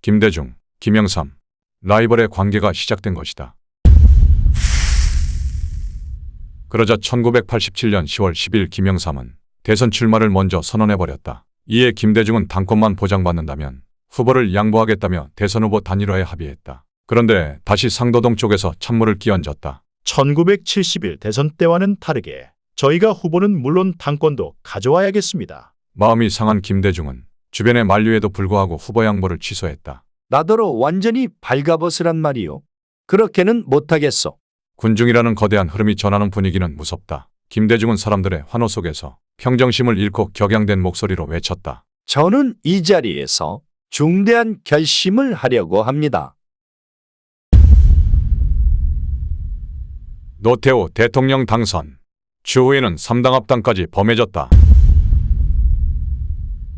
김대중, 김영삼, 라이벌의 관계가 시작된 것이다. 그러자 1987년 10월 10일 김영삼은 대선 출마를 먼저 선언해버렸다. 이에 김대중은 당권만 보장받는다면 후보를 양보하겠다며 대선 후보 단일화에 합의했다. 그런데 다시 상도동 쪽에서 찬물을 끼얹었다. 1971 대선 때와는 다르게 저희가 후보는 물론 당권도 가져와야겠습니다. 마음이 상한 김대중은 주변의 만류에도 불구하고 후보 양보를 취소했다. 나더러 완전히 발가벗으란 말이요. 그렇게는 못하겠소. 군중이라는 거대한 흐름이 전하는 분위기는 무섭다. 김대중은 사람들의 환호 속에서 평정심을 잃고 격양된 목소리로 외쳤다. 저는 이 자리에서 중대한 결심을 하려고 합니다. 노태우 대통령 당선. 추후에는 삼당 합당까지 범해졌다.